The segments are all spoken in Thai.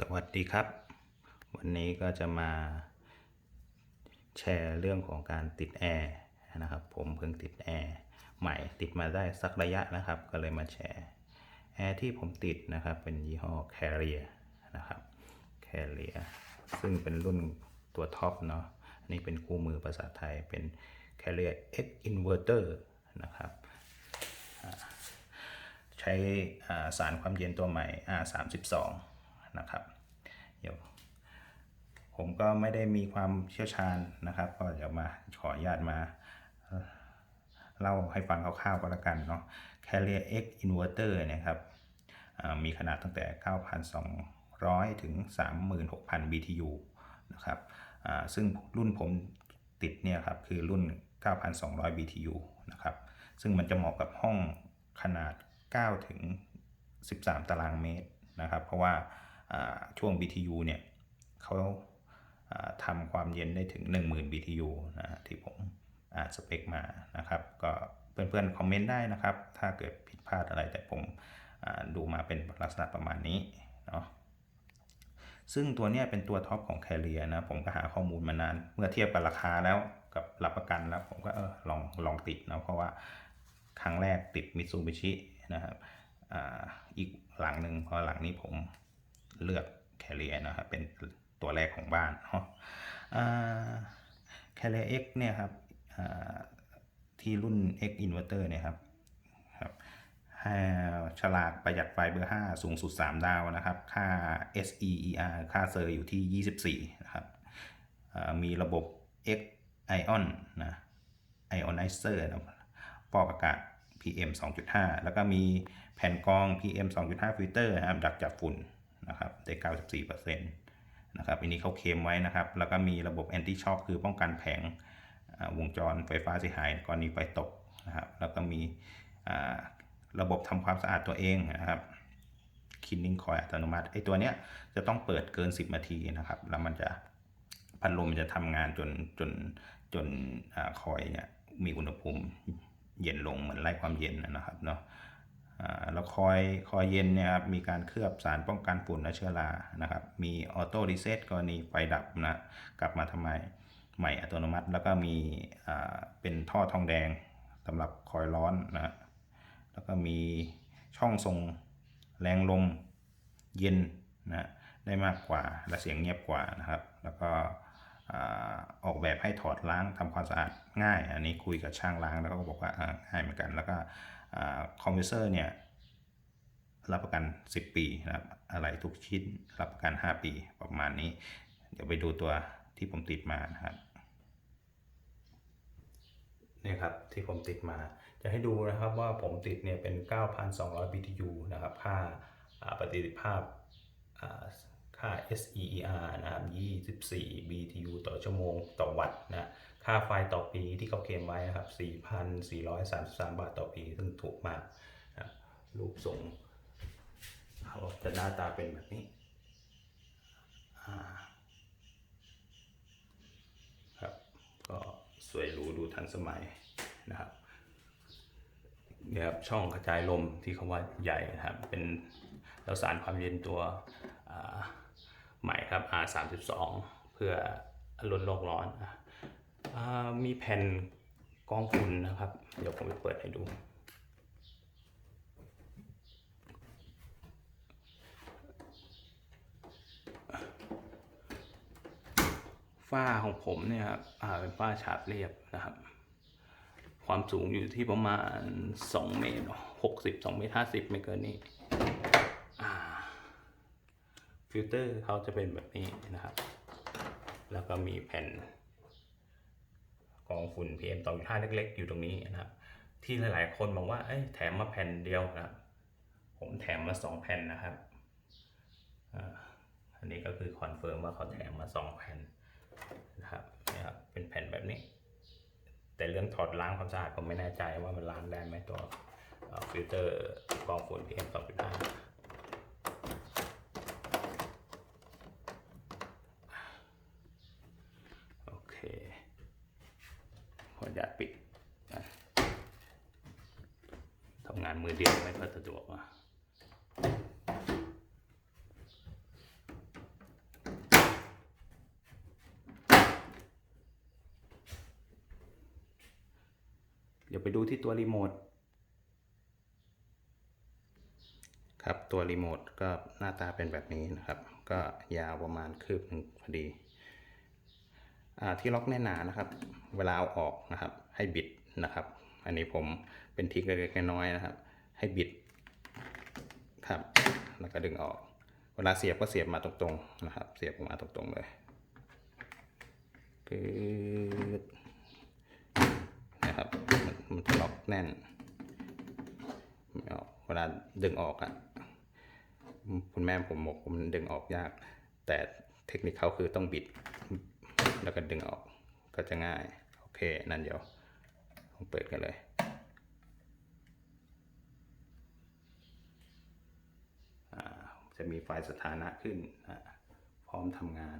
สวัสดีครับ วันนี้ก็จะมาแชร์เรื่องของการติดแอร์นะครับ ผมเพิ่งติดแอร์ใหม่ติดมาได้สักระยะนะครับ ก็เลยมาแชร์แอร์ที่ผมติดนะครับ เป็นยี่ห้อ Carrier นะครับ Carrier ซึ่งเป็นรุ่นตัวท็อปเนาะอันนี้เป็นคู่มือภาษาไทยเป็น Carrier X Inverter นะครับใช้สารความเย็นตัวใหม่ R32 นะครับ เดี๋ยวผมก็ไม่ได้มีความเชี่ยวชาญนะครับ ก็เดี๋ยวมาขออนุญาตมาเล่าให้ฟังคร่าวๆก็แล้วกันเนาะ Carrier X Inverter เนะครับมีขนาดตั้งแต่ 9,200 ถึง 36,000 BTU นะครับซึ่งรุ่นผมติดเนี่ยครับคือรุ่น 9,200 BTU นะครับ ซึ่งมันจะเหมาะกับห้องขนาด 9 ถึง 13 ตารางเมตรนะครับ เพราะว่าอ่า ช่วง BTU เนี่ยเขาทำความเย็นได้ถึง 10,000 BTU นะที่ผมอ่านสเปคมานะครับ ก็เพื่อนๆคอมเมนต์ได้นะครับ ถ้าเกิดผิดพลาดอะไรแต่ผมดูมาเป็นลักษณะประมาณนี้เนาะซึ่งตัวเนี้ยเป็นตัวท็อปของ Carrier นะ ผมก็หาข้อมูลมานาน เมื่อเทียบกับราคาแล้วกับรับประกันแล้ว ผมก็เออลองลองติดนะเพราะว่าครั้งแรกติดมิตซูบิชินะครับออีกหลังหนึ่งพอหลังนี้ผม เลือก Carrier นะครับเป็นตัวแรกของบ้านเนาะอ่า Carrier X เนี่ยครับที่รุ่น X Inverter เนี่ยครับครับให้ฉลากประหยัดไฟเบอร์ 5 สูงสุด 3 ดาวนะครับ ค่า SEER ค่าเซอร์อยู่ที่ 24 นะครับมีระบบ X Ion นะ Ionizer นะฟอกอากาศ PM 2.5 แล้วก็มีแผ่นกรอง PM 2.5 ฟิลเตอร์นะครับดักจับฝุ่น นะครับได้94%นะครับอันนี้เขาเคลมไว้นะครับ แล้วก็มีระบบ Anti Shock คือป้องกันแผงวงจรไฟฟ้าเสียหายกรณีไฟตกนะครับแล้วก็มีระบบทำความสะอาดตัวเองนะครับ Cleaning Coil อัตโนมัติไอตัวเนี้ยจะต้องเปิดเกิน 10 นาทีนะครับ แล้วมันจะพัดลมมันจะทำงานจนจนจนอคอยเนี่ยมีอุณหภูมิเย็นลงเหมือนไล่ความเย็นนะครับเนาะ อ่าคอยคอยเย็นเนี่ยครับมีการเคลือบสารป้องกันฝุ่นและเชื้อรานะครับ มีออโต้รีเซ็ตกรณีไฟดับนะกลับมาทำไมใหม่อัตโนมัติ แล้วก็มีเป็นท่อทองแดงสำหรับคอยร้อนนะแล้วก็มีช่องทรงแรงลมเย็นนะได้มากกว่าและเสียงเงียบกว่านะครับ แล้วก็ออกแบบให้ถอดล้างทำความสะอาด ง่าย อันนี้คุยกับช่างล้างแล้วก็บอกว่าง่ายเหมือนกัน แล้วก็คอมพิวเซอร์เนี่ยรับประกัน 10 ปีนะครับอะไรทุกชิ้นรับประกัน 5 ปีประมาณนี้ เดี๋ยวไปดูตัวที่ผมติดมานะครับนี่ครับที่ผมติดมา จะให้ดูนะครับว่าผมติดเนี่ยเป็น 9,200 BTU นะครับ ค่าประสิทธิภาพ ค่า SEER นะครับ24 BTU ต่อชั่วโมงต่อวัตต์นะ ค่าไฟต่อปีที่เขาเคลมไว้นะครับ 4,433 บาทต่อปี ซึ่งถูกมากนะรูปทรงเขาจะหน้าตาเป็นแบบนี้ครับ ก็สวยหรูดูทันสมัยนะครับเนี่ยครับช่องกระจายลมที่เขาว่าใหญ่นะครับ เป็นแล้วสารความเย็นตัวอ่า ใหม่ครับ R32 เพื่อลดโลกร้อนอมีแผ่นกองฝุ่นนะครับ เดี๋ยวผมไปเปิดให้ดู ฝ้าของผมเนี่ยครับเป็นฝ้าฉาบเรียบนะครับ ความสูงอยู่ที่ประมาณ 2 เมตรหกสิบสองเมตรห้าสิบไม่เกินนี้ ฟิลเตอร์เขาจะเป็นแบบนี้นะครับ แล้วก็มีแผ่นกองฝุ่น PM 2.5เล็ก ๆ อยู่ตรงนี้นะครับ ที่หลายๆ คนบอกว่าเอ้ยแถมมาแผ่นเดียวนะครับ ผมแถมมา 2 แผ่นนะครับอันนี้ก็คือคอนเฟิร์มว่าเขาแถมมา 2 แผ่นนะครับเนี่ครับเป็นแผ่นแบบนี้ แต่เรื่องถอดล้างความสะอาดผมไม่แน่ใจว่ามันล้างได้ไหมตัวเอ่อฟิลเตอร์กองฝุ่น PM 2.5โอเคขออนุญาตปิดนะทำงานมือเดียวไม่ค่อยสะดวกอะ ดี๋ยวไปดูที่ตัวรีโมทครับตัวรีโมทก็หน้าตาเป็นแบบนี้นะครับ ก็ยาวประมาณคืบหนึ่งพอดีอที่ล็อกแน่นหนานะครับ เวลาเอาออกนะครับ ให้บิดนะครับ อันนี้ผมเป็นทิกเล็กๆน้อยๆนะครับ ให้บิดครับแล้วก็ดึงออก เวลาเสียบก็เสียบมาตรงๆนะครับ เสียบออกมาตรงๆเลยปึ๊ด ครับมันจะล็อกแน่นเวลาดึงออกอะคุณแม่ผมบอกผมดึงออกยาก แต่เทคนิคเขาคือต้องบิด แล้วก็ดึงออกก็จะง่าย โอเค นั่นเดี๋ยวลองเปิดกันเลยจะมีไฟล์สถานะขึ้นนะพร้อมทำงาน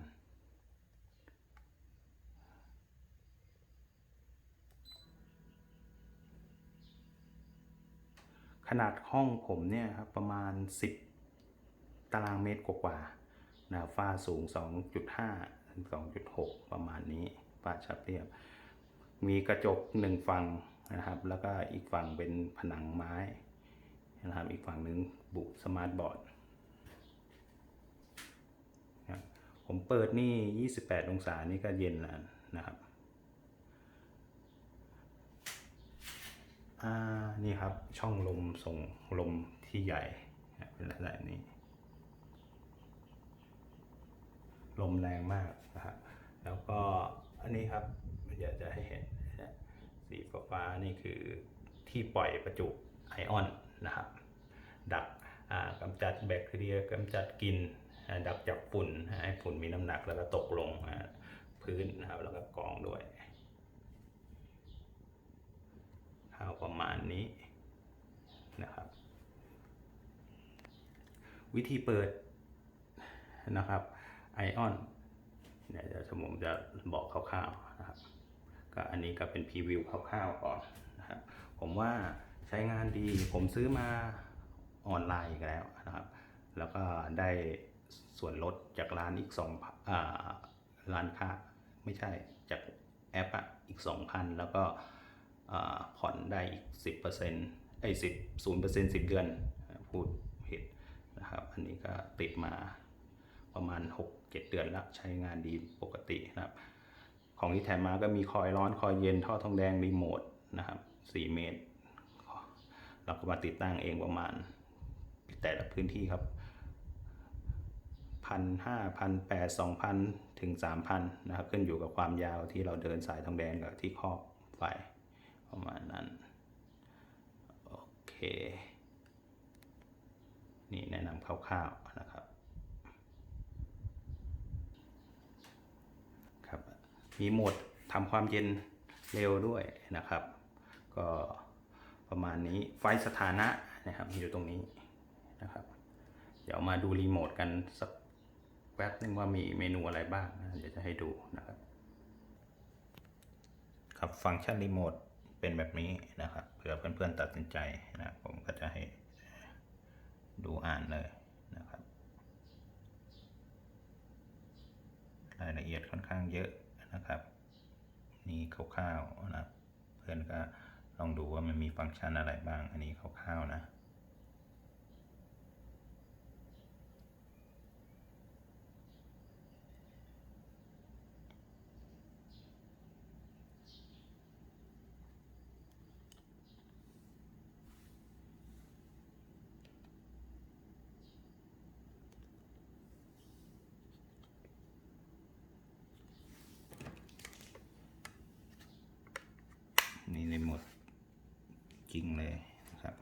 ขนาดห้องผมเนี่ยครับประมาณ 10 ตารางเมตรกว่าๆนะฝ้าสูง 2.5ถึง2.6 ประมาณนี้ฝ้าชับเรียบ มีกระจกหนึ่งฝั่งนะครับ แล้วก็อีกฝั่งเป็นผนังไม้นะครับอีกฝั่งหนึ่งบุสมาร์ทบอร์ดนะครับผมเปิดนี่ 28 องศานี่ก็เย็นแล้วนะครับอ่า นี่ครับช่องลมส่งลมที่ใหญ่เป็นลักษณะนี้ ลมแรงมากนะครับแล้วก็อันนี้ครับอยากจะให้เห็นสีฟ้าๆนี่คือที่ปล่อยประจุไอออนนะครับ ดักกำจัดแบคทีเรียกำจัดกลินอ่าดักจับฝุ่นให้ฝุ่นมีน้ำหนักแล้วก็ตกลงพื้นนะครับแล้วก็กองด้วย ข้าวประมาณนี้นะครับ วิธีเปิดนะครับไอออนเนี่ยเดี๋ยวผมจะบอกคร่าวๆนะครับก็อันนี้ก็เป็นพรีวิวคร่าวๆก่อนนะครับผมว่าใช้งานดีผมซื้อมาออนไลน์อีกแล้วนะครับ แล้วก็ได้ส่วนลดจากร้านอีกสองอ่าร้านค้าไม่ใช่จากแอปอะอีก 2,000 แล้วก็ผ่อนได้อีก 10%ไอ้สิบศูนย์เปอร์เซ็นต์สิบเดือนพูด นะครับ อันนี้ก็ติดมาประมาณ 6-7 เดือนแล้วใช้งานดีปกตินะครับ ของที่แถมมาก็มีคอยร้อนคอยเย็นท่อทองแดงรีโมทนะครับ 4 เมตร เราก็มาติดตั้งเองประมาณ แต่ละพื้นที่ครับพันห้าพันแปดสองพันถึงสามพันนะครับขึ้นอยู่กับความยาวที่เราเดินสายทองแดงกับที่ครอบไฟประมาณนั้น โอเค นี่แนะนำคร่าวๆนะครับครับ มีโหมดทำความเย็นเร็วด้วยนะครับ ก็ประมาณนี้ไฟสถานะนะครับอยู่ตรงนี้นะครับ เดี๋ยวมาดูรีโมทกันสักแป๊บนึงว่ามีเมนูอะไรบ้างนะเดี๋ยวจะให้ดูนะครับ ครับฟังก์ชันรีโมทเป็นแบบนี้นะครับเผื่อเพื่อนๆตัดสินใจนะผมก็จะให้ ดูอ่านเลยนะครับ รายละเอียดค่อนข้างเยอะนะครับ นี่คร่าวๆนะ เพื่อนก็ลองดูว่ามันมีฟังก์ชันอะไรบ้าง อันนี้คร่าวๆนะ นี่ในหมดจ ริงเลยนะครับ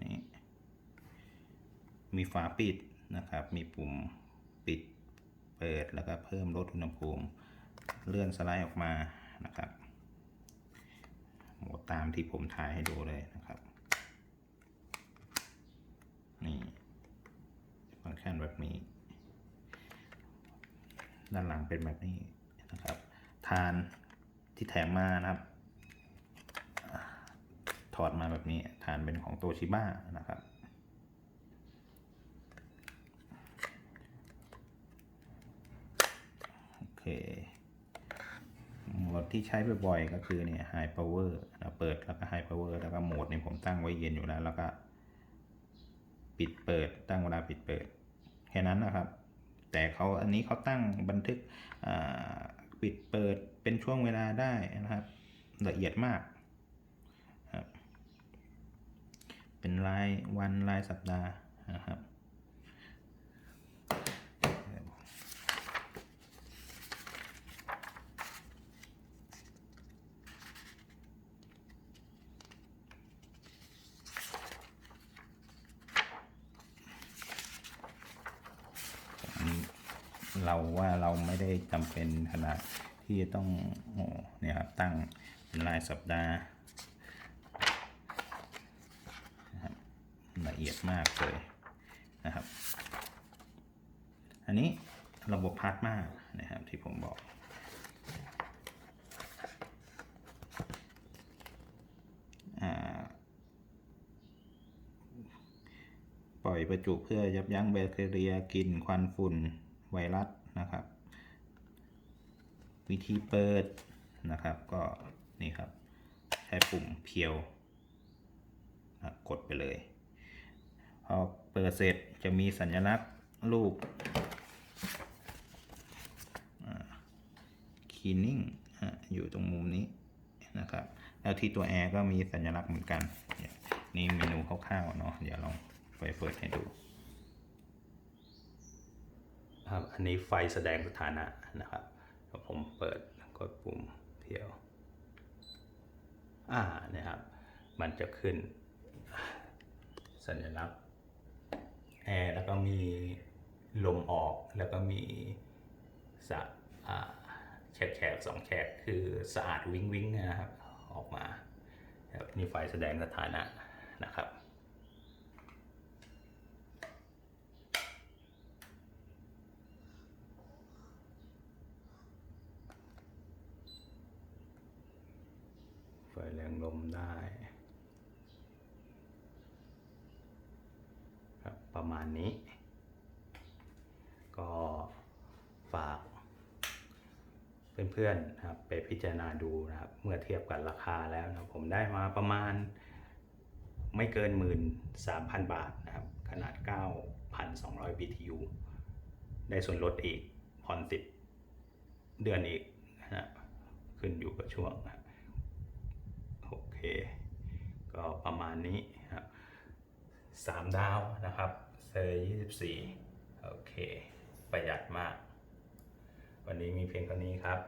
นี่ มีฝาปิดนะครับ มีปุ่มปิดเปิดแล้วก็เพิ่มลดอุณหภูมิ เลื่อนสไลด์ออกมานะครับหมดตามที่ผมถ่ายให้ดูเลยนะครับ แคนแบบนี้ ด้านหลังเป็นแบบนี้นะครับ ทานที่แถมมานะครับ ถอดมาแบบนี้ ทานเป็นของโตชิบ้านะครับโอเคโหมดที่ใช้บ่อยๆก็คือเนี่ย High Power เราเปิดแล้วก็ High เวอร์แล้วก็โหมดนี่ผมตั้งไว้เย็นอยู่แล้ว แล้วก็ปิดเปิดตั้งเวลาปิดเปิด แค่นั้นนะครับ แต่เขาอันนี้เขาตั้งบันทึกปิดเปิดเป็นช่วงเวลาได้นะครับละเอียดมากครับเป็นรายวันรายสัปดาห์นะครับ เราว่าเราไม่ได้จำเป็นขนาดที่จะต้องเนี่ยครับตั้งเป็นรายสัปดาห์นะครับละเอียดมากเลยนะครับ อันนี้ระบบพาร์ทมานะครับที่ผมบอกอปล่อยประจุเพื่อยับยั้งแบคทีเรียกลิ่นควันฝุ่น ไวรัสนะครับ วิธีเปิดนะครับก็นี่ครับ ใช้ปุ่มเพียวนะกดไปเลย พอเปิดเสร็จจะมีสัญลักษณ์รูปคีนิ่งอยู่ตรงมุมนี้นะครับ แล้วที่ตัวแอร์ก็มีสัญลักษณ์เหมือนกัน นี่เมนูคร่าวๆเนาะเดี๋ยวลองไปเปิดให้ดู ครับ อันนี้ไฟแสดงสถานะนะครับผมเปิดกดปุ่มเพียว อ่านี่ยครับ มันจะขึ้นสัญลักษณ์แอร์แล้วก็มีลมออกแล้วก็มีสะแฉกแฉกสองแฉกคือสะอาดวิ้งวิ้งนะครับ ออกมาครับนี่ไฟแสดงสถานะนะครับ ไฟแรงลมได้ครับประมาณนี้ ก็ฝาก เพื่อนๆนะครับไปพิจารณาดูนะครับ เมื่อเทียบกับราคาแล้วนะผมได้มาประมาณไม่เกินหมื่นสามพันบาทนะครับ ขนาด 9,200 BTU ได้ส่วนลดอีกผ่อนติดเดือนอีกนะขึ้นอยู่กับช่วงนะ ก็ประมาณนี้ครับสามดาวนะครับเซอร์ยี่สิบสี่โอเค ประหยัดมาก วันนี้มีเพียงเท่านี้ครับ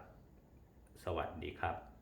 สวัสดีครับ